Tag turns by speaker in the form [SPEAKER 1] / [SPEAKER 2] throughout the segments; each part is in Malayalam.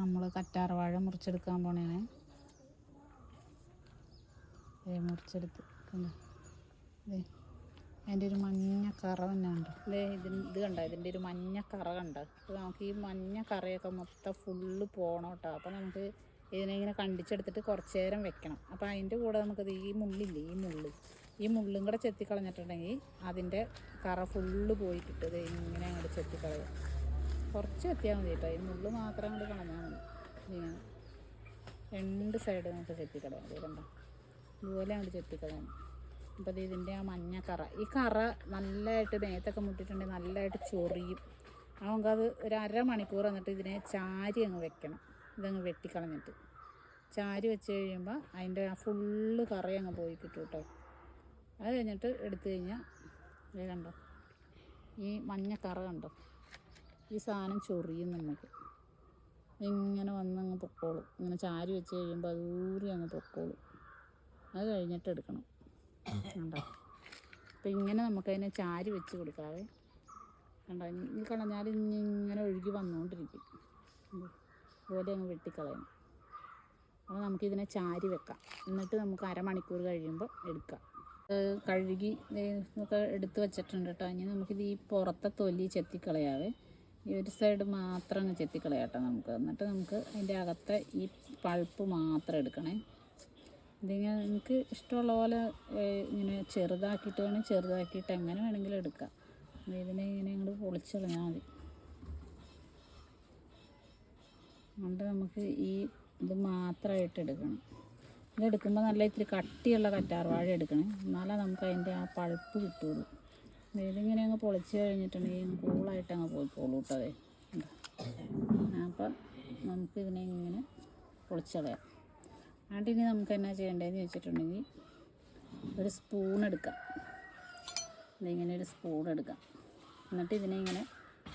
[SPEAKER 1] നമ്മൾ കറ്റാർവാഴ മുറിച്ചെടുക്കാൻ പോണേണ്. മുറിച്ചെടുത്ത് അതിന്റെ ഒരു മഞ്ഞ കറ തന്നെ ഉണ്ട് ദേ ഇതിന് ഇത് കണ്ട? ഇതിന്റെ ഒരു മഞ്ഞ കറ കണ്ട? നമുക്ക് ഈ മഞ്ഞ കറയൊക്കെ മൊത്തം ഫുള്ള് പോകണം കേട്ടോ. അപ്പോൾ നമുക്ക് ഇതിനെ ഇങ്ങനെ കണ്ടിച്ചെടുത്തിട്ട് കുറച്ച് നേരം വെക്കണം. അപ്പോൾ അതിന്റെ കൂടെ നമുക്കത് ഈ മുള്ളില്ലേ? ഈ മുള്ള്. ഈ മുള്ളും കൂടെ ചെത്തിക്കളഞ്ഞിട്ടുണ്ടെങ്കിൽ അതിന്റെ കറ ഫുള്ള് പോയി കിട്ടും ഇങ്ങനെ അങ്ങോട്ട് ചെത്തിക്കളയുക കുറച്ച് എത്തിയാൽ മതി കേട്ടോ. ഈ മുള്ളു മാത്രം കൂടി കളഞ്ഞാൽ മതി. ഇങ്ങനെ രണ്ട് സൈഡ് നമുക്ക് ചെത്തിക്കളയാം. അത് കണ്ടോ? ഇതുപോലെ അങ്ങോട്ട് ചെത്തിക്കളയണം അപ്പോൾ അത് ഇതിന്റെ ആ മഞ്ഞ കറ. ഈ കറ നല്ലതായിട്ട് നേത്തൊക്കെ മുട്ടിട്ടുണ്ടെങ്കിൽ നല്ലതായിട്ട് ചൊറിയും. നമുക്കത് ഒരു അരമണിക്കൂർ എന്നിട്ട് ഇതിനെ ചാരി അങ്ങ് വെക്കണം. ഇതങ്ങ് വെട്ടിക്കളഞ്ഞിട്ട്. ചാരി വെച്ച് കഴിയുമ്പോൾ അതിന്റെ ആ ഫുള്ള് കറി അങ്ങ് പോയി കിട്ടും കേട്ടോ. അത് കഴിഞ്ഞിട്ട് എടുത്തു കഴിഞ്ഞാൽ കണ്ടോ? ഈ മഞ്ഞ കറ കണ്ടോ? ഈ സാധനം ചൊറിയും നമുക്ക് ഇങ്ങനെ വന്ന് അങ്ങ് പൊക്കോളും. ഇങ്ങനെ ചാരി വെച്ച് കഴിയുമ്പോൾ അത് ഊറി അങ്ങ് പൊക്കോളും. അത് കഴിഞ്ഞിട്ട് എടുക്കണം. കണ്ടോ? അപ്പം ഇങ്ങനെ നമുക്കതിനെ ചാരി വെച്ച് കൊടുക്കാവേ. കണ്ടോ? ഈ കളഞ്ഞാൽ ഇങ്ങനെ ഒഴുകി വന്നുകൊണ്ടിരിക്കും. അതുപോലെ അങ്ങ് വെട്ടിക്കളയണം. അപ്പോൾ നമുക്കിതിനെ ചാരി വെക്കാം. എന്നിട്ട് നമുക്ക് അരമണിക്കൂർ കഴിയുമ്പോൾ എടുക്കാം. കഴുകി ഒക്കെ എടുത്ത് വെച്ചിട്ടുണ്ട് കേട്ടോ. ഇനി നമുക്കിത് ഈ പുറത്തെ തൊലി ചെത്തിക്കളയാവേ. ഈ ഒരു സൈഡ് മാത്രം അങ്ങ് ചെത്തിക്കളയാട്ടോ നമുക്ക്. എന്നിട്ട് നമുക്ക് അതിന്റെ അകത്തെ ഈ പൾപ്പ് മാത്രം എടുക്കണേ. ഇതിങ്ങനെ നിങ്ങൾക്ക് ഇഷ്ടമുള്ള പോലെ ഇങ്ങനെ ചെറുതാക്കിയിട്ട് വേണം ചെറുതാക്കിയിട്ട് എങ്ങനെ വേണമെങ്കിലും എടുക്കാം. ഇതിനെ ഇങ്ങനെ ഇങ്ങോട്ട് പൊളിച്ചെറിഞ്ഞാൽ മതി. അതുകൊണ്ട് നമുക്ക് ഈ ഇത് മാത്രമായിട്ട് എടുക്കണം. ഇതെടുക്കുമ്പോൾ നല്ല ഇത്തിരി കട്ടിയുള്ള കറ്റാർവാഴ എടുക്കണേ. എന്നാലേ നമുക്ക് അതിന്റെ ആ പഴുപ്പ് കിട്ടുള്ളൂ. ഇതിങ്ങനെ അങ്ങ് പൊളിച്ച് കഴിഞ്ഞിട്ടുണ്ടെങ്കിൽ കൂളായിട്ട് അങ്ങ് പോയിക്കോളൂ കേട്ടോ അപ്പം നമുക്ക് ഇതിനെ ഇങ്ങനെ പൊളിച്ചളയാം. ഇനി നമുക്ക് എന്നാ ചെയ്യേണ്ടതെന്ന് വെച്ചിട്ടുണ്ടെങ്കിൽ ഒരു സ്പൂൺ എടുക്കാം. ഇതിങ്ങനെ ഒരു സ്പൂൺ എടുക്കാം. എന്നിട്ട് ഇതിനെ ഇങ്ങനെ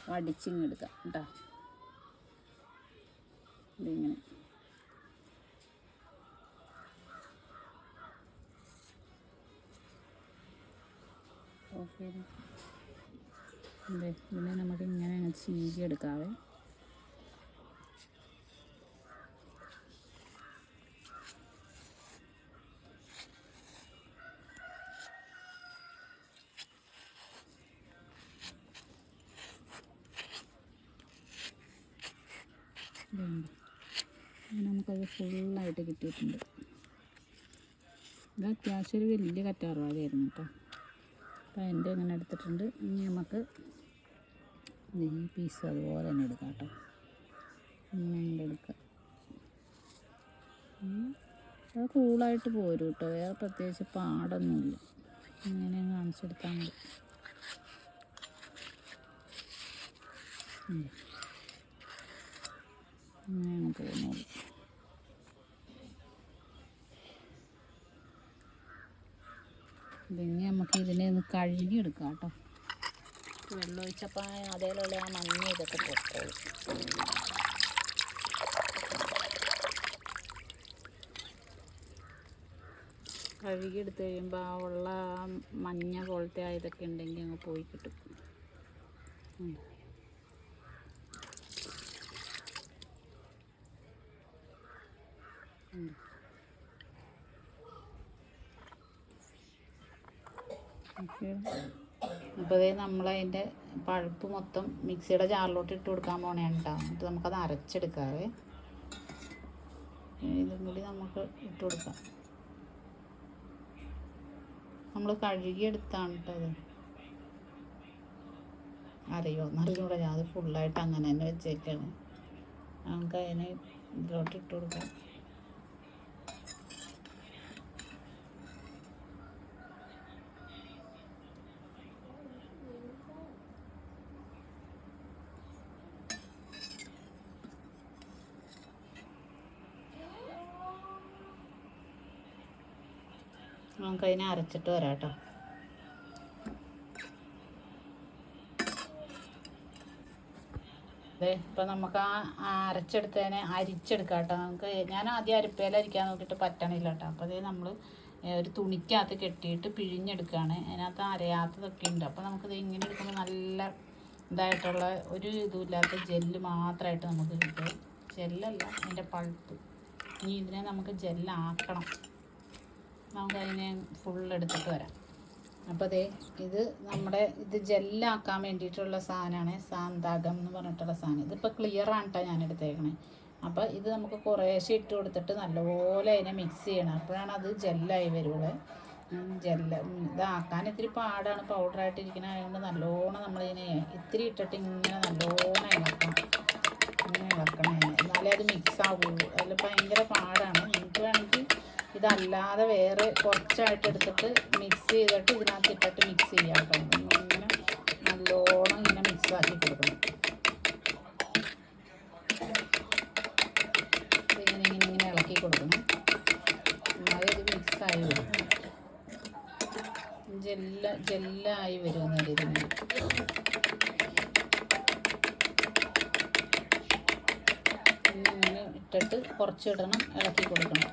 [SPEAKER 1] വടിച്ചിങ്ങെടുക്കാം കേട്ടോ. ഇതിങ്ങനെ ഓക്കെ അതെ നമുക്ക് ഇങ്ങനെ ചീകി എടുക്കാവേ. നമുക്കത് ഫുള്ളായിട്ട് കിട്ടിയിട്ടുണ്ട്. ഇത് അത്യാവശ്യം ഒരു വലിയ കറ്റാർവാഴയായിരുന്നു കേട്ടോ. അപ്പോൾ എന്റെ അങ്ങനെ എടുത്തിട്ടുണ്ട്. ഇനി നമുക്ക് ഈ പീസ് അതുപോലെ തന്നെ എടുക്കാം കേട്ടോ. ഇങ്ങനെ എടുക്കാം. അത് കൂളായിട്ട് പോരും കേട്ടോ. വേറെ പ്രത്യേകിച്ച് പാടൊന്നുമില്ല. ഇങ്ങനെ കാണിച്ചു കാണിച്ചെടുത്താൽ മതി. ഇങ്ങനെ ഇങ്ങനെ ഇതിനി നമുക്ക് ഇതിനെ ഒന്ന് കഴുകി എടുക്കാം കേട്ടോ. വെള്ളം ഒഴിച്ചപ്പോൾ അതേപോലെ ആ മഞ്ഞ ഇതൊക്കെ പൊട്ടുള്ളൂ കഴുകി എടുത്ത് കഴിയുമ്പോൾ ആ ഉള്ള മഞ്ഞ പോലത്തെ ആ ഇതൊക്കെ ഉണ്ടെങ്കിൽ അങ്ങ് പോയി കിട്ടും. ഉം. അപ്പോൾ അതേ നമ്മളതിന്റെ പഴുപ്പ് മൊത്തം മിക്സിയുടെ ജാറിലോട്ട് ഇട്ട് കൊടുക്കാൻ പോണേ കേട്ടോ എന്നിട്ട് നമുക്കത് അരച്ചെടുക്കാവേ. ഇതും കൂടി നമുക്ക് ഇട്ട് കൊടുക്കാം. നമ്മൾ കഴുകിയെടുത്താണ് കേട്ടോ അത്. അറിയോ? എന്നറിഞ്ഞൂടെ ഞാൻ അത് ഫുള്ളായിട്ട് അങ്ങനെ തന്നെ വെച്ചേക്കാണ്. നമുക്ക് അതിനെ ഇതിലോട്ട് ഇട്ട് കൊടുക്കാം. നമുക്കതിനെ അരച്ചിട്ട് വരാം കേട്ടോ അതെ ഇപ്പം നമുക്ക് ആ അരച്ചെടുത്തതിനെ അരിച്ചെടുക്കാം കേട്ടോ നമുക്ക് ഞാൻ ആദ്യം അരിപ്പയിൽ അരിക്കാൻ നോക്കിയിട്ട് പറ്റണില്ല കേട്ടോ. അപ്പോൾ അതേ നമ്മൾ ഒരു തുണിക്കകത്ത് കെട്ടിയിട്ട് പിഴിഞ്ഞെടുക്കുകയാണ് അതിനകത്ത് അരയാത്തതൊക്കെ ഉണ്ട്. അപ്പോൾ നമുക്കിത് ഇങ്ങനെ എടുക്കുമ്പോൾ നല്ല ഇതായിട്ടുള്ള ഒരു ഇതുമില്ലാത്ത ജെല്ല് മാത്രമായിട്ട് നമുക്ക് കിട്ടും. ജെല്ലല്ല അതിന്റെ പൾപ്പ്. ഇനി ഇതിനെ നമുക്ക് ജെല്ലാക്കണം. നമുക്ക് അതിനെ എടുത്തിട്ട് വരാം. അപ്പോൾ അതെ ഇത് നമ്മുടെ ഇത് ജെല്ലാക്കാൻ വേണ്ടിയിട്ടുള്ള സാധനമാണ് സാന്താകം എന്ന് പറഞ്ഞിട്ടുള്ള സാധനം. ഇതിപ്പോൾ ക്ലിയർ ആണ് കേട്ടോ ഞാൻ എടുത്തേക്കണേ. അപ്പോൾ ഇത് നമുക്ക് കുറേശ്ശെ ഇട്ട് കൊടുത്തിട്ട് നല്ലപോലെ അതിനെ മിക്സ് ചെയ്യണം. അപ്പോഴാണ് അത് ജെല്ലായി വരുള്ളൂ. ജെല്ല ഇതാക്കാൻ ഇത്തിരി പാടാണ്. പൗഡറായിട്ടിരിക്കുന്നത് അതുകൊണ്ട് നല്ലോണം നമ്മളിതിനെ ഇത്തിരി ഇട്ടിട്ട് ഇങ്ങനെ നല്ലോണം ഇളക്കണം. ഇങ്ങനെ ഇളക്കണം. എന്നാലേ അത് മിക്സ് ആവുള്ളൂ. അതിൽ ഭയങ്കര പാടാണ്. നിങ്ങൾക്ക് വേണമെങ്കിൽ ഇതല്ലാതെ വേറെ കുറച്ചായിട്ട് എടുത്തിട്ട് മിക്സ് ചെയ്തിട്ട് ഇതിനകത്ത് ഇട്ടിട്ട് മിക്സ് ചെയ്യാം കേട്ടോ. ഇങ്ങനെ നല്ലോണം ഇങ്ങനെ മിക്സ് ആക്കി കൊടുക്കണം. ഇങ്ങനെ ഇങ്ങനെ ഇങ്ങനെ ഇളക്കി കൊടുക്കണം. എന്നാലേ മിക്സായി വരും. ജെല്ല ജെല്ലായി വരുമെന്നത് ഇതിന്. ഇങ്ങനെ ഇട്ടിട്ട് കുറച്ചിടണം ഇളക്കി കൊടുക്കണം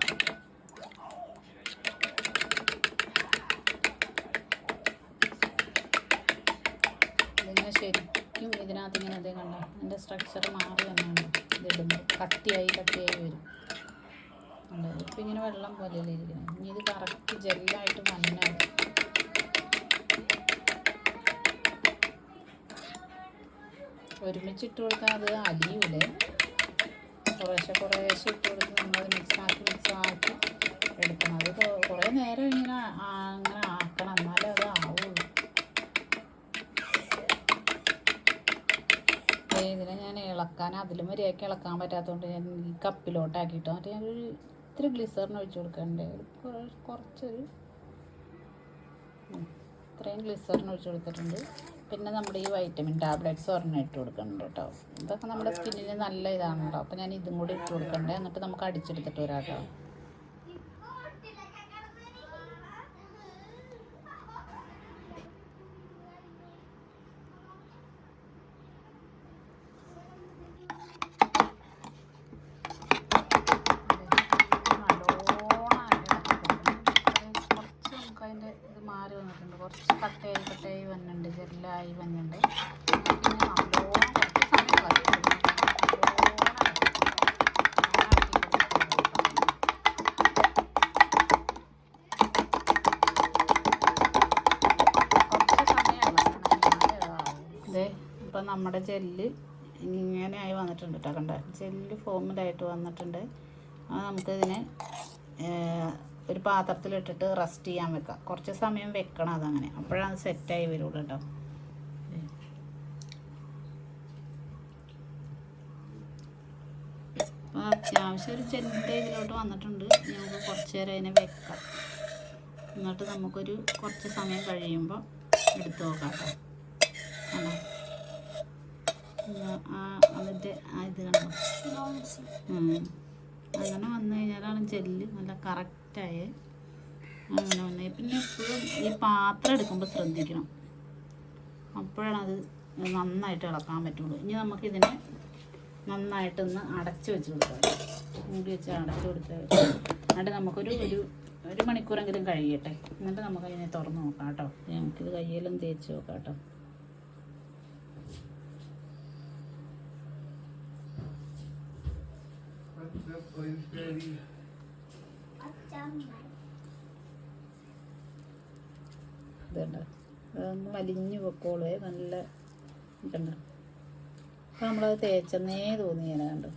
[SPEAKER 1] ഇതിങ്ങനെ ശരിക്കും ഇതിനകത്ത് ഇങ്ങനെ അതേ കണ്ട? എന്റെ സ്ട്രക്ചർ മാറി എന്നാണ് ഇതിടുമ്പോൾ കട്ടിയായി കട്ടിയായി വരും. ഉണ്ട് ഇപ്പം ഇങ്ങനെ വെള്ളം പോലെയല്ലേ ഇരിക്കുന്നത്. ഇനി ഇത് കറക്റ്റ് ജെല്ലായിട്ട് മഞ്ഞ ഒരുമിച്ച് ഇട്ട് കൊടുത്താൽ അത് അലിയൂലേ? കുറേശ്ശെ കുറേശ്ശെ ഇട്ട് കൊടുത്ത് നമ്മൾ മിക്സാക്കി മിക്സാക്കി എടുക്കണം. അത് കുറേ നേരം ഇങ്ങനെ അങ്ങനെ ആക്കണം. എന്നാലേ അത് ആവുള്ളൂ ദേ ഇതിനെ ഞാൻ ഇളക്കാൻ അതിലും വരെയൊക്കെ ഇളക്കാൻ പറ്റാത്തതുകൊണ്ട് ഞാൻ ഈ കപ്പിലോട്ടാക്കിയിട്ട് മറ്റേ ഞാനൊരു ഇത്തിരി ഗ്ലിസറിന് ഒഴിച്ചു കൊടുക്കണ്ടേ കുറച്ച് കുറച്ചൊരു ഇത്രയും ഗ്ലിസറിന് ഒഴിച്ചു കൊടുത്തിട്ടുണ്ട്. പിന്നെ നമ്മുടെ ഈ വൈറ്റമിൻ ടാബ്ലറ്റ്സ് ഒരെണ്ണം ഇട്ട് കൊടുക്കുന്നുണ്ട് കേട്ടോ. ഇതൊക്കെ നമ്മുടെ സ്കിന്നിന് നല്ല ഇതാണ് കേട്ടോ അപ്പോൾ ഞാൻ ഇതും കൂടി ഇട്ട് കൊടുക്കണ്ടേ? എന്നിട്ട് നമുക്ക് അടിച്ചെടുത്തിട്ട് വരാം കേട്ടോ കുറച്ച് നമുക്ക് അതിന്റെ ഇത് മാറി വന്നിട്ടുണ്ട്. കുറച്ച് കട്ടയായി കട്ടയായി വന്നിട്ടുണ്ട്. ജെല്ലായി വന്നിട്ടുണ്ട്. ഇപ്പം നമ്മുടെ ജെല്ല് ഇങ്ങനെ ആയി വന്നിട്ടുണ്ട് കേട്ടോ. കണ്ട? ജെല്ല് ഫോമിലായിട്ട് വന്നിട്ടുണ്ട്. അത് നമുക്കിതിനെ ഏഹ്, ഒരു പാത്രത്തിലിട്ടിട്ട് റെസ്റ്റ് ചെയ്യാൻ വെക്കാം കുറച്ച് സമയം വെക്കണം അതങ്ങനെ. അപ്പോഴാണ് സെറ്റായി വരുള്ളൂ കേട്ടോ അപ്പോൾ അത്യാവശ്യം ഒരു ചെറിയ ഇതിലോട്ട് വന്നിട്ടുണ്ട്. നമുക്ക് കുറച്ച് നേരം അതിനെ വെക്കാം. എന്നിട്ട് നമുക്കൊരു കുറച്ച് സമയം കഴിയുമ്പോൾ എടുത്തു നോക്കാം കേട്ടോ ആ അതിന്റെ ഇത് കണ്ടോ? അങ്ങനെ വന്നു കഴിഞ്ഞാലാണ് ജെല്ല് നല്ല കറക്റ്റായി. അങ്ങനെ പിന്നെ എപ്പോഴും ഈ പാത്രം എടുക്കുമ്പോൾ ശ്രദ്ധിക്കണം. അപ്പോഴാണ് അത് നന്നായിട്ട് ഇളക്കാൻ പറ്റുള്ളൂ. ഇനി നമുക്കിതിനെ നന്നായിട്ടൊന്ന് അടച്ച് വെച്ച് കൊടുക്കാം. മൂടി വെച്ച് അടച്ചു കൊടുത്ത് എന്നിട്ട് നമുക്കൊരു ഒരു ഒരു മണിക്കൂറെങ്കിലും കഴിയട്ടെ. എന്നിട്ട് നമുക്ക് അതിനെ തുറന്ന് നോക്കാം കേട്ടോ. നമുക്കിത് കയ്യിലും തേച്ച് നോക്കാം കേട്ടോ. ഇതുണ്ട്. അതൊന്ന് വലിഞ്ഞു പൊക്കോളേ. നല്ല ഇതുണ്ട്. അപ്പം നമ്മളത് തേച്ചെന്നേ തോന്നി ഞാൻ കണ്ടു.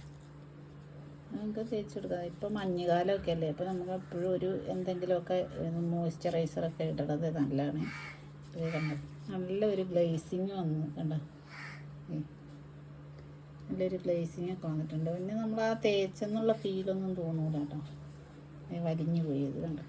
[SPEAKER 1] നമുക്ക് തേച്ചെടുക്കാം. ഇപ്പം മഞ്ഞുകാലമൊക്കെ അല്ലേ? അപ്പോൾ നമുക്ക് എപ്പോഴും ഒരു എന്തെങ്കിലുമൊക്കെ മോയ്സ്ചറൈസറൊക്കെ ഇടണത് നല്ലതാണ്. നല്ലൊരു ഗ്ലേസിങ് വന്നു കണ്ടോ. നല്ലൊരു ഗ്ലേസിങ് ഒക്കെ വന്നിട്ടുണ്ട്. പിന്നെ നമ്മൾ ആ തേച്ചെന്നുള്ള ഫീലൊന്നും തോന്നൂല കേട്ടോ. വലിഞ്ഞു പോയത് കണ്ടോ?